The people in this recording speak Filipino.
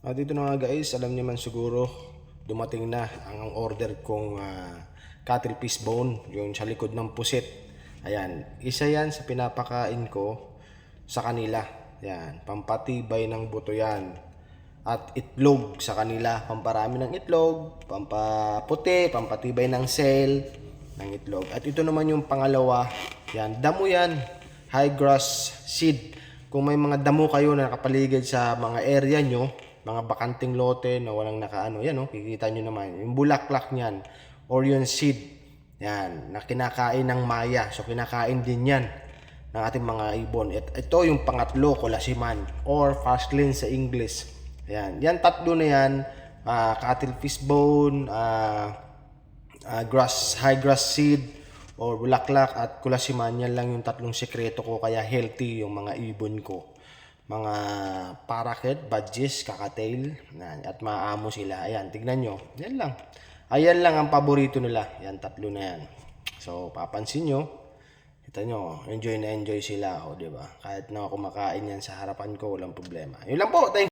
At dito na nga guys, alam niyo man siguro, dumating na ang order kong uh, cattle fish bone, yung sa likod ng pusit. Ayan, isa yan sa pinapakain ko sa kanila. Yan, pampatibay ng buto yan. At itlog sa kanila, pamparami ng itlog, pampaputi, pampatibay ng cell ng itlog. At ito naman yung pangalawa, yan, damo yan, high grass seed. Kung may mga damo kayo na nakapaligid sa mga area nyo, mga bakanting lote na walang nakaano, yan oh, kikita nyo naman, yung bulaklak niyan, or yung seed, yan, na kinakain ng maya. So, kinakain din yan ng ating mga ibon. At ito yung pangatlo, kulasiman, or fastlin sa English. Yan, yan tatlo na yan, ah, cattle fish bone, ah, ah, grass, high grass seed, or bulaklak at kulasiman, yan lang yung tatlong sekreto ko kaya healthy yung mga ibon ko. Mga parakeet, badges, kakatail, yan, at maamo sila. Ayan, tignan nyo. Yan lang. Ayan lang ang paborito nila. Yan, tatlo na yan. So, papansin nyo, kita nyo, enjoy na enjoy sila. O, di ba? Kahit na kumakain yan sa harapan ko, walang problema. Yun lang po. Thank